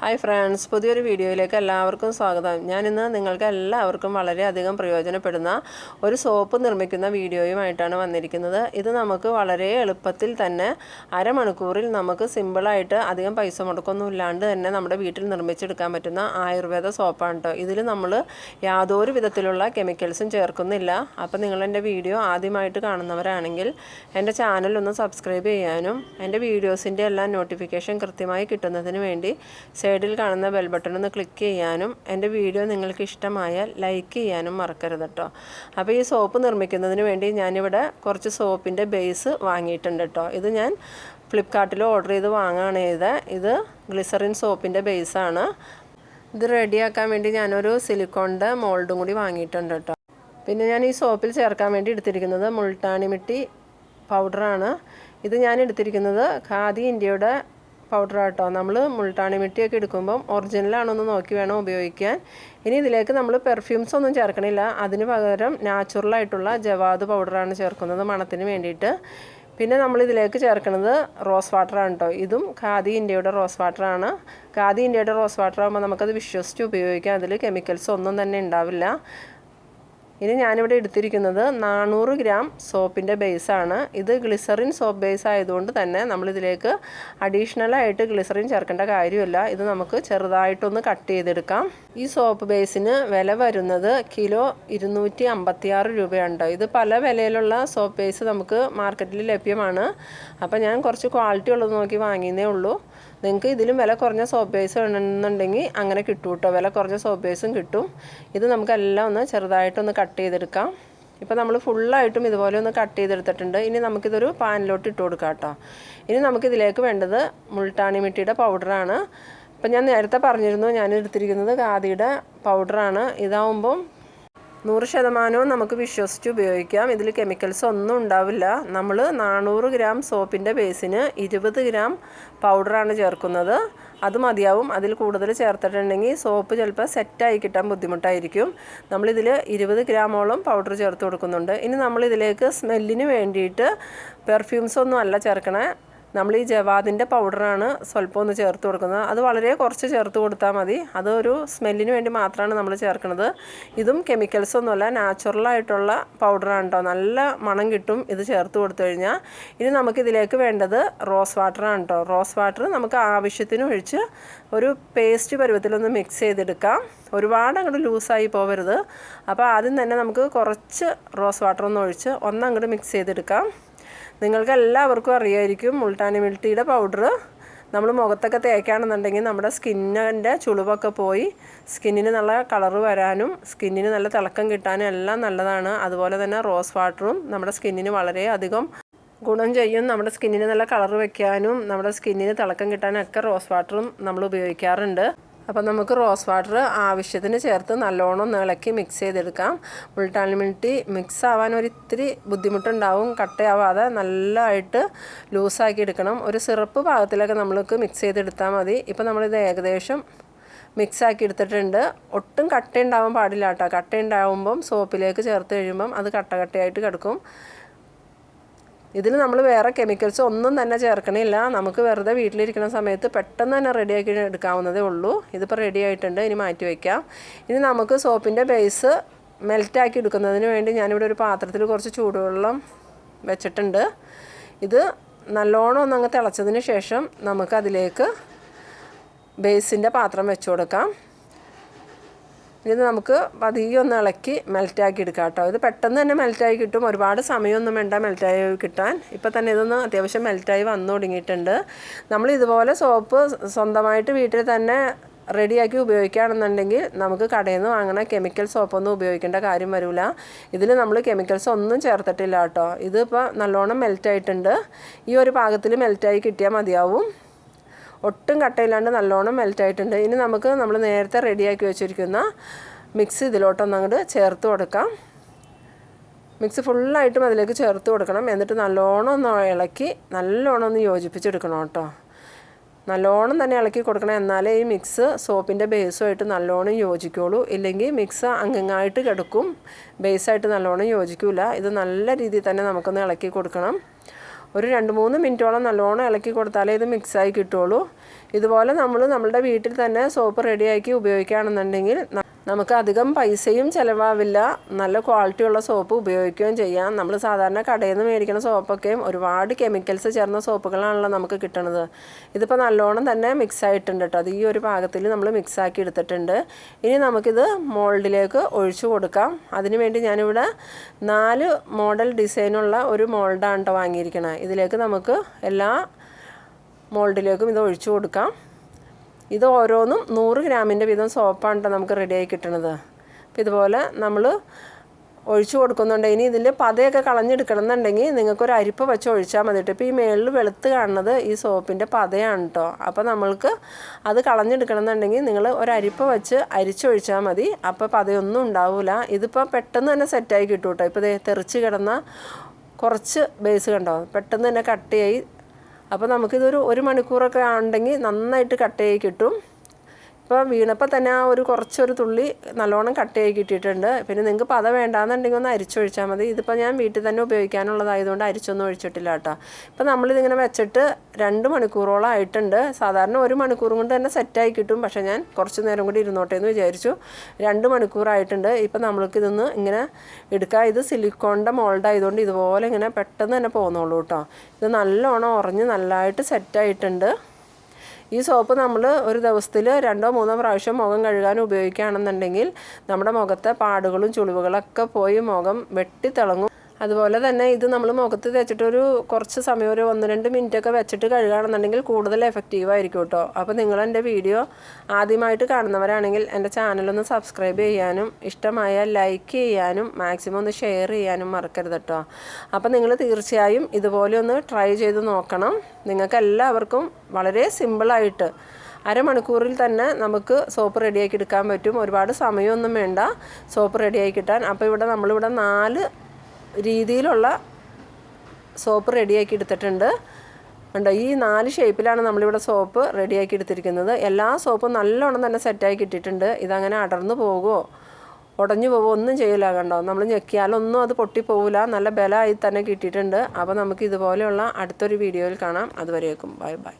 Hi friends പുതിയൊരു വീഡിയോയിലേക്ക് എല്ലാവർക്കും സ്വാഗതം. ഞാനിന്ന് നിങ്ങൾക്ക് എല്ലാവർക്കും വളരെയധികം പ്രയോജനപ്പെടുന്ന ഒരു സോപ്പ് നിർമ്മിക്കുന്ന വീഡിയോയുമായിട്ടാണ് വന്നിരിക്കുന്നത്. ഇത് നമുക്ക് വളരെ എളുപ്പത്തിൽ തന്നെ അരമണിക്കൂറിൽ നമുക്ക് സിമ്പിളായിട്ട് അധികം പൈസ മുടക്കൊന്നും ഇല്ലാണ്ട് തന്നെ നമ്മുടെ വീട്ടിൽ നിർമ്മിച്ചെടുക്കാൻ പറ്റുന്ന ആയുർവേദ സോപ്പാണ് കേട്ടോ ഇതിൽ നമ്മൾ യാതൊരു വിധത്തിലുള്ള കെമിക്കൽസും ചേർക്കുന്നില്ല. അപ്പോൾ നിങ്ങൾ എന്റെ വീഡിയോ ആദ്യമായിട്ട് കാണുന്നവരാണെങ്കിൽ എന്റെ ചാനൽ ഒന്ന് സബ്സ്ക്രൈബ് ചെയ്യാനും എന്റെ വീഡിയോസിന്റെ എല്ലാ നോട്ടിഫിക്കേഷൻ കൃത്യമായി കിട്ടുന്നതിന് വേണ്ടി സൈഡിൽ കാണുന്ന ബെൽ ബട്ടൺ ഒന്ന് ക്ലിക്ക് ചെയ്യാനും എന്റെ വീഡിയോ നിങ്ങൾക്ക് ഇഷ്ടമായാൽ ലൈക്ക് ചെയ്യാനും മറക്കരുത് കേട്ടോ അപ്പോൾ ഈ സോപ്പ് നിർമ്മിക്കുന്നതിന് വേണ്ടി ഞാനിവിടെ കുറച്ച് സോപ്പിന്റെ ബേസ് വാങ്ങിയിട്ടുണ്ട് കേട്ടോ ഇത് ഞാൻ ഫ്ലിപ്കാർട്ടിൽ ഓർഡർ ചെയ്ത് വാങ്ങുകയാണ് ചെയ്തത് ഇത് ഗ്ലിസറിൻ സോപ്പിന്റെ ബേസാണ് ഇത് റെഡിയാക്കാൻ വേണ്ടി ഞാനൊരു സിലിക്കോണിന്റെ മോൾഡും കൂടി വാങ്ങിയിട്ടുണ്ട് കേട്ടോ പിന്നെ ഞാൻ ഈ സോപ്പിൽ ചേർക്കാൻ വേണ്ടി എടുത്തിരിക്കുന്നത് മുൾട്ടാണി മിട്ടി പൗഡറാണ് ഇത് ഞാൻ എടുത്തിരിക്കുന്നത് ഖാദി ഇന്ത്യയുടെ പൗഡർ കേട്ടോ നമ്മൾ മുൾട്ടാണി മിട്ടിയൊക്കെ എടുക്കുമ്പം ഒറിജിനലാണെന്ന് നോക്കി വേണം ഉപയോഗിക്കാൻ. ഇനി ഇതിലേക്ക് നമ്മൾ പെർഫ്യൂംസ് ഒന്നും ചേർക്കണില്ല. അതിന് പകരം നാച്ചുറലായിട്ടുള്ള ജവാദ് പൗഡറാണ് ചേർക്കുന്നത് മണത്തിന് വേണ്ടിയിട്ട്. പിന്നെ നമ്മൾ ഇതിലേക്ക് ചേർക്കുന്നത് റോസ് വാട്ടറാണ് കേട്ടോ ഇതും ഖാദി ഇന്ത്യയുടെ റോസ് വാട്ടറാണ് ഖാദി ഇന്ത്യയുടെ റോസ് വാട്ടർ ആകുമ്പോൾ നമുക്കത് വിശ്വസിച്ച് ഉപയോഗിക്കാം. അതിൽ കെമിക്കൽസ് ഒന്നും തന്നെ ഉണ്ടാവില്ല. ഇനി ഞാനിവിടെ എടുത്തിരിക്കുന്നത് നാനൂറ് ഗ്രാം സോപ്പിന്റെ ബേസാണ്. ഇത് ഗ്ലിസറിൻ സോപ്പ് ബേസ് ആയതുകൊണ്ട് തന്നെ നമ്മളിതിലേക്ക് അഡീഷണലായിട്ട് ഗ്ലിസറിൻ ചേർക്കേണ്ട കാര്യമില്ല. ഇത് നമുക്ക് ചെറുതായിട്ടൊന്ന് കട്ട് ചെയ്തെടുക്കാം. ഈ സോപ്പ് ബേസിന് വില വരുന്നത് കിലോ ഇരുന്നൂറ്റി അമ്പത്തിയാറ് രൂപയുണ്ട്. ഇത് പല വിലയിലുള്ള സോപ്പ് ബേസ് നമുക്ക് മാർക്കറ്റിൽ ലഭ്യമാണ്. അപ്പോൾ ഞാൻ കുറച്ച് ക്വാളിറ്റി ഉള്ളത് നോക്കി വാങ്ങിയതേ ഉള്ളൂ. നിങ്ങൾക്ക് ഇതിലും വില കുറഞ്ഞ സോപ്പ് ബേസ് വേണമെന്നുണ്ടെങ്കിൽ അങ്ങനെ കിട്ടും കേട്ടോ വില കുറഞ്ഞ സോപ്പ് ബേസും കിട്ടും. ഇത് നമുക്കെല്ലാം ഒന്ന് ചെറുതായിട്ടൊന്ന് കട്ട് ചെയ്തെടുക്കാം. ഇപ്പോൾ നമ്മൾ ഫുള്ളായിട്ടും ഇതുപോലെ ഒന്ന് കട്ട് ചെയ്തെടുത്തിട്ടുണ്ട്. ഇനി നമുക്കിതൊരു പാനിലോട്ട് ഇട്ട് കൊടുക്കാം കേട്ടോ ഇനി നമുക്കിതിലേക്ക് വേണ്ടത് മുൾട്ടാണി മിട്ടിയുടെ പൗഡറാണ് ഇപ്പം ഞാൻ നേരത്തെ പറഞ്ഞിരുന്നു ഞാൻ എടുത്തിരിക്കുന്നത് ഖാദിയുടെ പൗഡറാണ്. ഇതാവുമ്പം നൂറ് ശതമാനവും നമുക്ക് വിശ്വസിച്ച് ഉപയോഗിക്കാം. ഇതിൽ കെമിക്കൽസ് ഒന്നും ഉണ്ടാവില്ല. നമ്മൾ നാനൂറ് ഗ്രാം സോപ്പിന്റെ ബേസിന് ഇരുപത് ഗ്രാം പൗഡറാണ് ചേർക്കുന്നത്. അത് മതിയാവും. അതിൽ കൂടുതൽ ചേർത്തിട്ടുണ്ടെങ്കിൽ സോപ്പ് ചിലപ്പോൾ സെറ്റായി കിട്ടാൻ ബുദ്ധിമുട്ടായിരിക്കും. നമ്മളിതിൽ ഇരുപത് ഗ്രാമോളം പൗഡർ ചേർത്ത് കൊടുക്കുന്നുണ്ട്. ഇനി നമ്മളിതിലേക്ക് സ്മെല്ലിന് വേണ്ടിയിട്ട് പെർഫ്യൂംസ് ഒന്നും അല്ല ചേർക്കണേ. നമ്മൾ ഈ ജവാദിന്റെ പൗഡറാണ് സ്വല്പം ഒന്ന് ചേർത്ത് കൊടുക്കുന്നത്. അത് വളരെ കുറച്ച് ചേർത്ത് കൊടുത്താൽ മതി. അതൊരു സ്മെല്ലിന് വേണ്ടി മാത്രമാണ് നമ്മൾ ചേർക്കുന്നത്. ഇതും കെമിക്കൽസ് ഒന്നുമല്ല നാച്ചുറലായിട്ടുള്ള പൗഡറാണ് കേട്ടോ. നല്ല മണം കിട്ടും ഇത് ചേർത്ത് കൊടുത്തു കഴിഞ്ഞാൽ. ഇനി നമുക്കിതിലേക്ക് വേണ്ടത് റോസ് വാട്ടറാണ് കേട്ടോ. റോസ് വാട്ടർ നമുക്ക് ആവശ്യത്തിന് ഒഴിച്ച് ഒരു പേസ്റ്റ് പരുവത്തിലൊന്ന് മിക്സ് ചെയ്തെടുക്കാം. ഒരുപാട് അങ്ങോട്ട് ലൂസായി പോകരുത് അപ്പോൾ ആദ്യം തന്നെ നമുക്ക് കുറച്ച് റോസ് വാട്ടർ ഒന്ന് ഒഴിച്ച് ഒന്നങ്ങോട്ട് മിക്സ് ചെയ്തെടുക്കാം. നിങ്ങൾക്ക് എല്ലാവർക്കും അറിയായിരിക്കും മുൾട്ടാനി മിൽട്ടിയുടെ പൗഡർ നമ്മൾ മുഖത്തൊക്കെ തേക്കുകയാണെന്നുണ്ടെങ്കിൽ നമ്മുടെ സ്കിന്നിന്റെ ചുളിവൊക്കെ പോയി സ്കിന്നിന് നല്ല കളറ് വരാനും സ്കിന്നിന് നല്ല തിളക്കം കിട്ടാനും എല്ലാം നല്ലതാണ്. അതുപോലെ തന്നെ റോസ് വാട്ടറും നമ്മുടെ സ്കിന്നിന് വളരെയധികം ഗുണം ചെയ്യും. നമ്മുടെ സ്കിന്നിന് നല്ല കളർ വെക്കാനും നമ്മുടെ സ്കിന്നിന് തിളക്കം കിട്ടാനും ഒക്കെ റോസ് വാട്ടറും നമ്മൾ ഉപയോഗിക്കാറുണ്ട്. അപ്പോൾ നമുക്ക് റോസ് വാട്ടർ ആവശ്യത്തിന് ചേർത്ത് നല്ലോണം ഇളക്കി മിക്സ് ചെയ്തെടുക്കാം. ഉൾട്ടാൽ മിനിറ്റ് മിക്സ് ആവാൻ ഒരു ഇത്തിരി ബുദ്ധിമുട്ടുണ്ടാവും. കട്ടയാവാതെ നല്ലതായിട്ട് ലൂസാക്കി എടുക്കണം. ഒരു സിറപ്പ് പാകത്തിലൊക്കെ നമ്മൾക്ക് മിക്സ് ചെയ്തെടുത്താൽ മതി. ഇപ്പോൾ നമ്മളിത് ഏകദേശം മിക്സ് ആക്കി എടുത്തിട്ടുണ്ട്. ഒട്ടും കട്ട ഉണ്ടാവാൻ പാടില്ല കേട്ടോ കട്ട ഉണ്ടാവുമ്പം സോപ്പിലേക്ക് ചേർത്ത് കഴിയുമ്പം അത് കട്ട കട്ടയായിട്ട് കിടക്കും. ഇതിൽ നമ്മൾ വേറെ കെമിക്കൽസ് ഒന്നും തന്നെ ചേർക്കണില്ല. നമുക്ക് വെറുതെ വീട്ടിലിരിക്കുന്ന സമയത്ത് പെട്ടെന്ന് തന്നെ റെഡിയാക്കി എടുക്കാവുന്നതേ ഉള്ളൂ. ഇതിപ്പോൾ റെഡി ആയിട്ടുണ്ട്. ഇനി മാറ്റി വയ്ക്കാം ഇനി നമുക്ക് സോപ്പിന്റെ ബേസ് മെൽറ്റാക്കി എടുക്കുന്നതിന് വേണ്ടി ഞാനിവിടെ ഒരു പാത്രത്തിൽ കുറച്ച് ചൂടുവെള്ളം വെച്ചിട്ടുണ്ട്. ഇത് നല്ലോണം ഒന്ന് അങ്ങ് തിളച്ചതിന് ശേഷം നമുക്കതിലേക്ക് ബേസിന്റെ പാത്രം വെച്ചു കൊടുക്കാം. ഇത് നമുക്ക് പതിയെ ഒന്ന് ഇളക്കി മെൽറ്റാക്കി എടുക്കാം കേട്ടോ. ഇത് പെട്ടെന്ന് തന്നെ മെൽറ്റായി കിട്ടും. ഒരുപാട് സമയമൊന്നും വേണ്ട മെൽറ്റായി കിട്ടാൻ. ഇപ്പോൾ തന്നെ ഇതൊന്ന് അത്യാവശ്യം മെൽറ്റായി വന്നു തുടങ്ങിയിട്ടുണ്ട്. നമ്മൾ ഇതുപോലെ സോപ്പ് സ്വന്തമായിട്ട് വീട്ടിൽ തന്നെ റെഡിയാക്കി ഉപയോഗിക്കുകയാണെന്നുണ്ടെങ്കിൽ നമുക്ക് കടയിൽ നിന്ന് വാങ്ങണ കെമിക്കൽ സോപ്പൊന്നും ഉപയോഗിക്കേണ്ട കാര്യം വരില്ല ഇതിൽ നമ്മൾ കെമിക്കൽസ് ഒന്നും ചേർത്തിട്ടില്ല കേട്ടോ. ഇതിപ്പോൾ നല്ലോണം മെൽറ്റായിട്ടുണ്ട് ഈ ഒരു പാകത്തിൽ മെൽറ്റായി കിട്ടിയാൽ മതിയാവും. ഒട്ടും കട്ടയില്ലാണ്ട് നല്ലോണം മെൽറ്റായിട്ടുണ്ട്. ഇനി നമുക്ക് നമ്മൾ നേരത്തെ റെഡിയാക്കി വെച്ചിരിക്കുന്ന മിക്സ് ഇതിലോട്ടൊന്ന് അങ്ങോട്ട് ചേർത്ത് കൊടുക്കാം. മിക്സ് ഫുള്ളായിട്ടും അതിലേക്ക് ചേർത്ത് കൊടുക്കണം. എന്നിട്ട് നല്ലോണം ഒന്ന് ഇളക്കി നല്ലോണം ഒന്ന് യോജിപ്പിച്ചെടുക്കണം കേട്ടോ. നല്ലോണം തന്നെ ഇളക്കി കൊടുക്കണം. എന്നാലേ ഈ മിക്സ് സോപ്പിന്റെ ബേസുമായിട്ട് നല്ലോണം യോജിക്കുള്ളൂ. ഇല്ലെങ്കിൽ മിക്സ് അങ്ങങ്ങായിട്ട് കിടക്കും. ബേസായിട്ട് നല്ലോണം യോജിക്കില്ല ഇത് നല്ല രീതിയിൽ തന്നെ നമുക്കൊന്ന് ഇളക്കി കൊടുക്കണം. ഒരു രണ്ട് മൂന്ന് മിനിറ്റോളം നല്ലോണം ഇളക്കി കൊടുത്താലേ ഇത് മിക്സായി കിട്ടുള്ളൂ ഇതുപോലെ നമ്മൾ നമ്മളുടെ വീട്ടിൽ തന്നെ സോപ്പ് റെഡിയാക്കി ഉപയോഗിക്കുകയാണെന്നുണ്ടെങ്കിൽ നമുക്ക് അധികം പൈസയും ചിലവാവില്ല. നല്ല ക്വാളിറ്റിയുള്ള സോപ്പ് ഉപയോഗിക്കുകയും ചെയ്യാം. നമ്മൾ സാധാരണ കടയിൽ നിന്ന് മേടിക്കുന്ന സോപ്പൊക്കെയും ഒരുപാട് കെമിക്കൽസ് ചേർന്ന സോപ്പുകളാണല്ലോ നമുക്ക് കിട്ടണത്. ഇതിപ്പോൾ നല്ലോണം തന്നെ മിക്സ് ആയിട്ടുണ്ട് കേട്ടോ അത് ഈ ഒരു പാകത്തിൽ നമ്മൾ മിക്സ് ആക്കി എടുത്തിട്ടുണ്ട്. ഇനി നമുക്കിത് മോൾഡിലേക്ക് ഒഴിച്ചു കൊടുക്കാം. അതിന് വേണ്ടി ഞാനിവിടെ നാല് മോഡൽ ഡിസൈനുള്ള ഒരു മോൾഡാണ് കേട്ടോ വാങ്ങിയിരിക്കണത് ഇതിലേക്ക് നമുക്ക് എല്ലാ മോൾഡിലേക്കും ഇത് ഒഴിച്ചു കൊടുക്കാം. ഇത് ഓരോന്നും നൂറ് ഗ്രാമിന്റെ വീതം സോപ്പാണ് കേട്ടോ നമുക്ക് റെഡിയായി കിട്ടണത്. അപ്പോൾ ഇതുപോലെ നമ്മൾ ഒഴിച്ചു കൊടുക്കുന്നുണ്ട്. ഇനി ഇതിന്റെ പതയൊക്കെ കളഞ്ഞെടുക്കണം എന്നുണ്ടെങ്കിൽ നിങ്ങൾക്കൊരു അരിപ്പ് വെച്ച് ഒഴിച്ചാൽ മതി കേട്ടോ. ഇപ്പോൾ ഈ മേളിൽ വെളുത്ത് കാണുന്നത് ഈ സോപ്പിന്റെ പതയാണ് കേട്ടോ. അപ്പോൾ നമ്മൾക്ക് അത് കളഞ്ഞെടുക്കണം എന്നുണ്ടെങ്കിൽ നിങ്ങൾ ഒരു അരിപ്പ വെച്ച് അരിച്ചൊഴിച്ചാൽ മതി. അപ്പോൾ പതയൊന്നും ഉണ്ടാവില്ല ഇതിപ്പോൾ പെട്ടെന്ന് തന്നെ സെറ്റായി കിട്ടും കേട്ടോ. ഇപ്പോൾ തെറിച്ച് കിടന്ന കുറച്ച് ബേസ് കണ്ടോ? പെട്ടെന്ന് തന്നെ കട്ടിയായി അപ്പോൾ നമുക്കിതൊരു ഒരു മണിക്കൂറൊക്കെ ഉണ്ടെങ്കിൽ നന്നായിട്ട് കട്ടയായി കിട്ടും. ഇപ്പോൾ വീണപ്പോൾ തന്നെ ആ ഒരു കുറച്ചൊരു തുള്ളി നല്ലോണം കട്ടയായി കിട്ടിയിട്ടുണ്ട്. പിന്നെ നിങ്ങൾക്ക് പത വേണ്ടാന്നുണ്ടെങ്കിൽ ഒന്ന് അരിച്ചൊഴിച്ചാൽ മതി. ഇതിപ്പോൾ ഞാൻ വീട്ടിൽ തന്നെ ഉപയോഗിക്കാനുള്ളതായതുകൊണ്ട് അരിച്ചൊന്നും ഒഴിച്ചിട്ടില്ല കേട്ടോ. ഇപ്പോൾ നമ്മളിതിങ്ങനെ വെച്ചിട്ട് രണ്ട് മണിക്കൂറോളം ആയിട്ടുണ്ട്. സാധാരണ ഒരു മണിക്കൂറും കൊണ്ട് തന്നെ സെറ്റായി കിട്ടും. പക്ഷേ ഞാൻ കുറച്ച് നേരം കൂടി ഇരുന്നോട്ടെ എന്ന് വിചാരിച്ചു. രണ്ട് മണിക്കൂറായിട്ടുണ്ട്. ഇപ്പോൾ നമ്മൾക്ക് ഇതൊന്ന് ഇങ്ങനെ എടുക്കാം. ഇത് സിലിക്കോണിന്റെ മോൾഡ് ആയതുകൊണ്ട് ഇതുപോലെ ഇങ്ങനെ പെട്ടെന്ന് തന്നെ പോകുന്നുള്ളൂ കേട്ടോ. ഇത് നല്ലോണം ഉറഞ്ഞ് നല്ലതായിട്ട് സെറ്റായിട്ടുണ്ട്. ഈ സോപ്പ് നമ്മൾ ഒരു ദിവസത്തിൽ രണ്ടോ മൂന്നോ പ്രാവശ്യം മുഖം കഴുകാൻ ഉപയോഗിക്കുകയാണെന്നുണ്ടെങ്കിൽ നമ്മുടെ മുഖത്തെ പാടുകളും ചുളിവുകളൊക്കെ പോയി മുഖം വെട്ടിത്തിളങ്ങും. അതുപോലെ തന്നെ ഇത് നമ്മൾ മുഖത്ത് തേച്ചിട്ട് ഒരു കുറച്ച് സമയം ഒരു ഒന്ന് രണ്ട് മിനിറ്റ് ഒക്കെ വെച്ചിട്ട് കഴുകുകയാണെന്നുണ്ടെങ്കിൽ കൂടുതൽ എഫക്റ്റീവ് ആയിരിക്കും കേട്ടോ. അപ്പോൾ നിങ്ങൾ എന്റെ വീഡിയോ ആദ്യമായിട്ട് കാണുന്നവരാണെങ്കിൽ എന്റെ ചാനലൊന്ന് സബ്സ്ക്രൈബ് ചെയ്യാനും ഇഷ്ടമായ ലൈക്ക് ചെയ്യാനും മാക്സിമം ഒന്ന് ഷെയർ ചെയ്യാനും മറക്കരുത് കേട്ടോ. അപ്പോൾ നിങ്ങൾ തീർച്ചയായും ഇതുപോലെ ഒന്ന് ട്രൈ ചെയ്ത് നോക്കണം. നിങ്ങൾക്ക് എല്ലാവർക്കും വളരെ സിമ്പിളായിട്ട് അരമണിക്കൂറിൽ തന്നെ നമുക്ക് സോപ്പ് റെഡിയാക്കി എടുക്കാൻ പറ്റും. ഒരുപാട് സമയമൊന്നും വേണ്ട സോപ്പ് റെഡിയാക്കി കിട്ടാൻ. അപ്പോൾ ഇവിടെ നമ്മളിവിടെ നാല് രീതിയിലുള്ള സോപ്പ് റെഡിയാക്കി എടുത്തിട്ടുണ്ട്. ഉണ്ടോ ഈ നാല് ഷേപ്പിലാണ് നമ്മളിവിടെ സോപ്പ് റെഡിയാക്കി എടുത്തിരിക്കുന്നത്. എല്ലാ സോപ്പും നല്ലോണം തന്നെ സെറ്റായി കിട്ടിയിട്ടുണ്ട്. ഇതങ്ങനെ അടർന്നു പോകുമോ ഉടഞ്ഞു പോകുമോ ഒന്നും ചെയ്യില്ല കണ്ടോ. നമ്മൾ ഞെക്കിയാലൊന്നും അത് പൊട്ടിപ്പോവില്ല നല്ല ബലമായി തന്നെ കിട്ടിയിട്ടുണ്ട്. അപ്പോൾ നമുക്ക് ഇതുപോലെയുള്ള അടുത്തൊരു വീഡിയോയിൽ കാണാം. അതുവരേക്കും. Bye bye.